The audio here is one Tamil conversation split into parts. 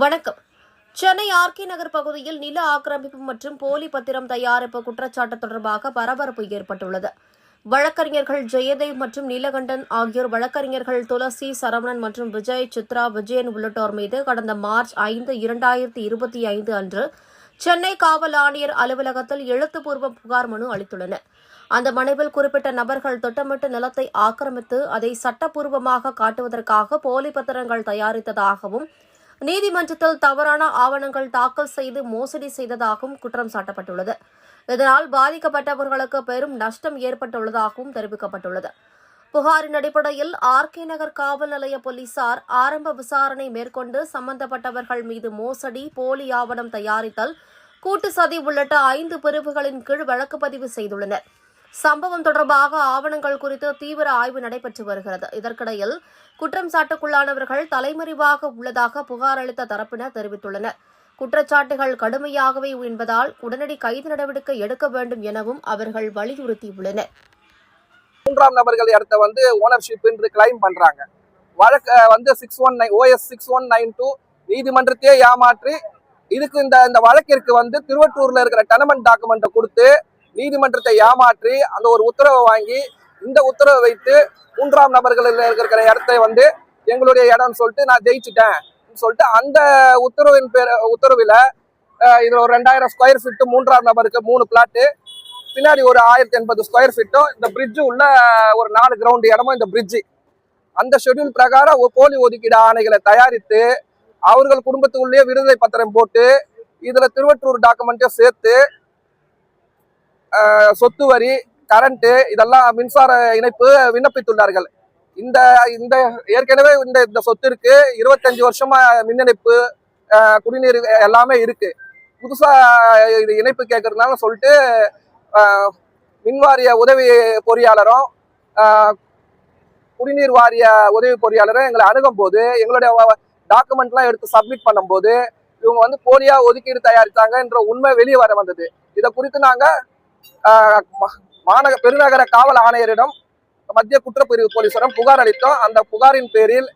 வணக்கம். சென்னை ஆர்கே நகர் பகுதியில் நில ஆக்கிரமிப்பு மற்றும் போலி பத்திரம் தயாரிப்பு குற்றச்சாட்டு தொடர்பாக பரபரப்பு ஏற்பட்டுள்ளது. வழக்கறிஞர்கள் ஜெயதேவ் மற்றும் நீலகண்டன் ஆகியோர் வழக்கறிஞர்கள் துளசி சரவணன் மற்றும் விஜய் சித்ரா விஜயன் உள்ளிட்டோர் மீது கடந்த மார்ச் ஐந்து இரண்டாயிரத்தி இருபத்தி ஐந்து அன்று சென்னை காவல் ஆணையர் அலுவலகத்தில் எழுத்துப்பூர்வ புகார் மனு அளித்துள்ளனர். அந்த மனுவில் குறிப்பிட்ட நபர்கள் திட்டமிட்டு நிலத்தை ஆக்கிரமித்து அதை சட்டப்பூர்வமாக காட்டுவதற்காக போலி பத்திரங்கள் தயாரித்ததாகவும் நீதிமன்றத்தில் தவறான ஆவணங்கள் தாக்கல் செய்து மோசடி செய்ததாகவும் குற்றம் சாட்டப்பட்டுள்ளது. இதனால் பாதிக்கப்பட்டவர்களுக்கு பெரும் நஷ்டம் ஏற்பட்டுள்ளதாகவும் தெரிவிக்கப்பட்டுள்ளது. புகாரின் அடிப்படையில் ஆர்கே நகர் காவல் நிலைய போலீசார் ஆரம்ப விசாரணை மேற்கொண்டு சம்பந்தப்பட்டவர்கள் மீது மோசடி போலி ஆவணம் தயாரித்தல் கூட்டு சதி உள்ளிட்ட ஐந்து பிரிவுகளின் கீழ் வழக்கு பதிவு செய்துள்ளனர். சம்பவம் தொடர்பாக ஆவணங்கள் குறித்து தீவிர ஆய்வு நடைபெற்று வருகிறது. இதற்கிடையில் குற்றம் சாட்டுக்குள்ளானவர்கள் தலைமறைவாக உள்ளதாக புகார் அளித்த தரப்பினர் தெரிவித்துள்ளனர். குற்றச்சாட்டுகள் கடுமையாகவே என்பதால் உடனடி கைது நடவடிக்கை எடுக்க வேண்டும் எனவும் அவர்கள் வலியுறுத்தியுள்ளனர். மூன்றாம் நபர்கள் அடுத்த வந்து ஓனர்ஷிப் என்று கிளைம் பண்றாங்க. வழக்க வந்து six one nine OS six one nine two நீதிமன்றத்தையே ஏமாற்றி இதுக்கு இந்த இந்த வழக்கிற்கு வந்து திருவட்டூர்ல இருக்கிற டெனமெண்ட் டாக்குமெண்ட்டை கொடுத்து நீதிமன்றத்தை ஏமாற்றி அந்த ஒரு உத்தரவை வாங்கி இந்த உத்தரவை வைத்து மூன்றாம் நபர்களில் இருக்கிற இடத்தை வந்து எங்களுடைய இடம்னு சொல்லிட்டு நான் ஜெயிச்சுட்டேன் சொல்லிட்டு அந்த உத்தரவின் பேர் உத்தரவில் இதில் ஒரு ரெண்டாயிரம் ஸ்கொயர் ஃபீட்டு மூன்றாம் நபருக்கு மூணு பிளாட்டு பின்னாடி ஒரு ஆயிரத்தி எண்பது ஸ்கொயர் ஃபீட்டும் இந்த பிரிட்ஜ் உள்ள ஒரு நாலு கிரவுண்டு இடமும் இந்த பிரிட்ஜு அந்த ஷெட்யூல் பிரகாரம் போலி ஒதுக்கீடு ஆணைகளை தயாரித்து அவர்கள் குடும்பத்துக்குள்ளேயே விருதை பத்திரம் போட்டு இதில் திருவற்றூர் டாக்குமெண்ட்டையும் சேர்த்து சொத்து வரி கரண்ட் இதெல்லாம் மின்சார இணைப்பு விண்ணப்பித்துள்ளார்கள். இந்த இந்த ஏற்கனவே இந்த இந்த சொத்திற்கு இருபத்தஞ்சு வருஷமா மின் இணைப்பு குடிநீர் எல்லாமே இருக்கு. புதுசா இது இணைப்பு கேட்கறதுனால சொல்லிட்டு மின்வாரிய உதவி பொறியாளரும் குடிநீர் வாரிய உதவி பொறியாளரும் எங்களை அணுகும் போது எங்களுடைய டாக்குமெண்ட்லாம் எடுத்து சப்மிட் பண்ணும்போது இவங்க வந்து போலியா ஒதுக்கீடு தயாரித்தாங்கன்ற உண்மை வெளியே வர வந்தது. இதை குறித்து நாங்கள் மாநக பெருநகர காவல் ஆணையரிடம் மத்திய குற்றப்பிரிவு போலீசாரும் புகார் அளித்தோம். அந்த புகாரின் பேரில்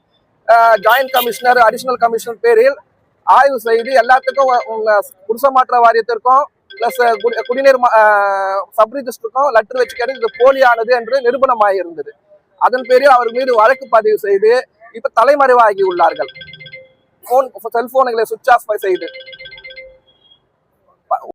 ஜாயின்ட் கமிஷனர் அடிஷனல் கமிஷனர் பேரில் ஆய்வு செய்து எல்லாத்துக்கும் உங்க குடிசமாற்ற வாரியத்திற்கும் பிளஸ் குடிநீர் சப் ரிஜிஸ்டருக்கும் லெட்டர் வச்சு கேட்டு இது போலியானது என்று நிரூபணமாகி இருந்தது அதன் பேரில் அவர் மீது வழக்கு பதிவு செய்து இப்ப தலைமறைவாகி உள்ளார்கள். போன் செல்போன்களை சுவிட்ச் ஆஃப் செய்து.